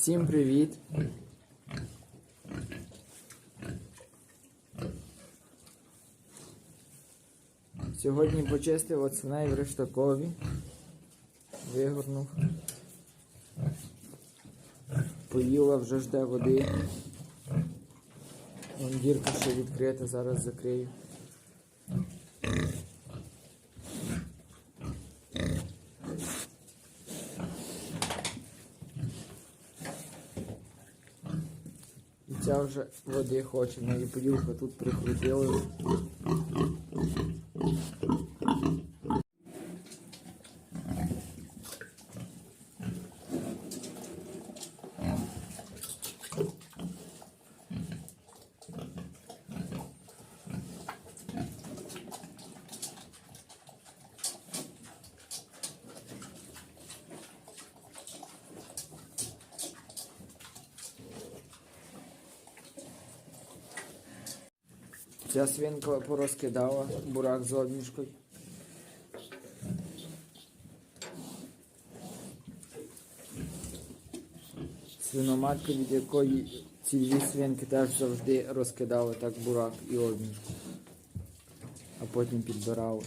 Всім привіт! Сьогодні почистив от свиней в рештакові. Вигорнув. Поїла вже жде води. Вон дірка ще відкрита, зараз закрию. І ця вже води хоче, в її тут прикрутили. Ця свинка порозкидала бурак з одмішкою. Свиноматка, від якої ці дві свинки теж завжди розкидали так бурак і одмішку. А потім підбирали.